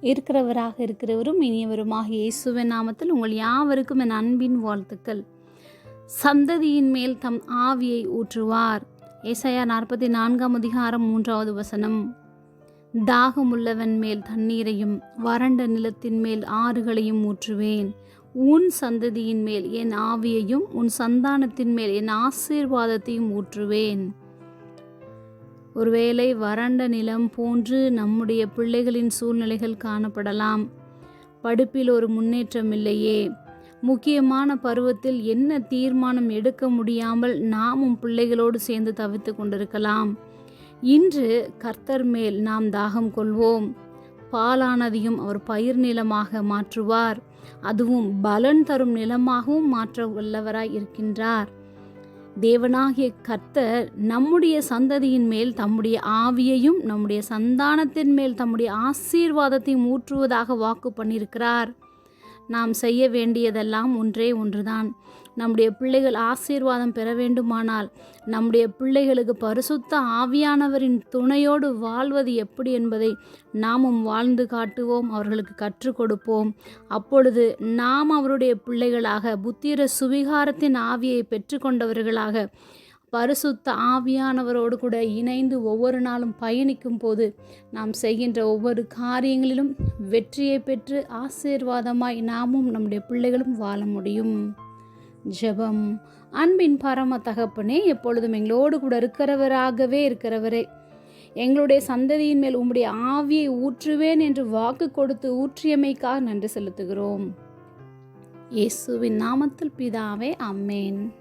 இருக்கிறவராக இருக்கிறவரும் இனியவருமாக இயேசுவின் நாமத்தில் உங்கள் யாவருக்கும் என் அன்பின் வாழ்த்துக்கள். சந்ததியின் மேல் தம் ஆவியை ஊற்றுவார். ஏசாயா நாற்பத்தி நான்காம் அதிகாரம் மூன்றாவது வசனம். தாகமுள்ளவன் மேல் தண்ணீரையும் வறண்ட நிலத்தின் மேல் ஆறுகளையும் ஊற்றுவேன். உன் சந்ததியின் மேல் என் ஆவியையும் உன் சந்தானத்தின் மேல் என் ஆசீர்வாதத்தையும் ஊற்றுவேன். ஒருவேளை வறண்ட நிலம் போன்று நம்முடைய பிள்ளைகளின் சூழ்நிலைகள் காணப்படலாம். படிப்பில் ஒரு முன்னேற்றம் இல்லையே. முக்கியமான பருவத்தில் என்ன தீர்மானம் எடுக்க முடியாமல் நாமும் பிள்ளைகளோடு சேர்ந்து தவித்து கொண்டிருக்கலாம். இன்று கர்த்தர் மேல் நாம் தாகம் கொள்வோம். பாலானதையும் அவர் பயிர் நிலமாக மாற்றுவார். அதுவும் பலன் தரும் நிலமாகவும் மாற்ற வல்லவராய் இருக்கின்றார். தேவனாகிய கர்த்தர் நம்முடைய சந்ததியின் மேல் தம்முடைய ஆவியையும் நம்முடைய சந்தானத்தின் மேல் தம்முடைய ஆசீர்வாதத்தையும் ஊற்றுவதாக வாக்கு பண்ணியிருக்கிறார். நாம் செய்ய வேண்டியதெல்லாம் ஒன்றே ஒன்றுதான். நம்முடைய பிள்ளைகள் ஆசீர்வாதம் பெற வேண்டுமானால் நம்முடைய பிள்ளைகளுக்கு பரிசுத்த ஆவியானவரின் துணையோடு வாழ்வது எப்படி என்பதை நாமும் வாழ்ந்து காட்டுவோம் அவர்களுக்கு கற்றுக் கொடுப்போம். அப்பொழுது நாம் அவருடைய பிள்ளைகளாக புத்திர சுவிகாரத்தின் ஆவியை பெற்றுக்கொண்டவர்களாக பரிசுத்த ஆவியானவரோடு கூட இணைந்து ஒவ்வொரு நாளும் பயணிக்கும் போது நாம் செய்கின்ற ஒவ்வொரு காரியங்களிலும் வெற்றியை பெற்று ஆசீர்வாதமாய் நாமும் நம்முடைய பிள்ளைகளும் வாழ முடியும். ஜெபம். அன்பின் பரம தகப்பனே எப்பொழுதும் எங்களோடு கூட இருக்கிறவராகவே இருக்கிறவரே. எங்களுடைய சந்ததியின் மேல் உம்முடைய ஆவியை ஊற்றுவேன் என்று வாக்கு கொடுத்து ஊற்றியமைக்காக நன்றி செலுத்துகிறோம். இயேசுவின் நாமத்தில் பிதாவே அம்மேன்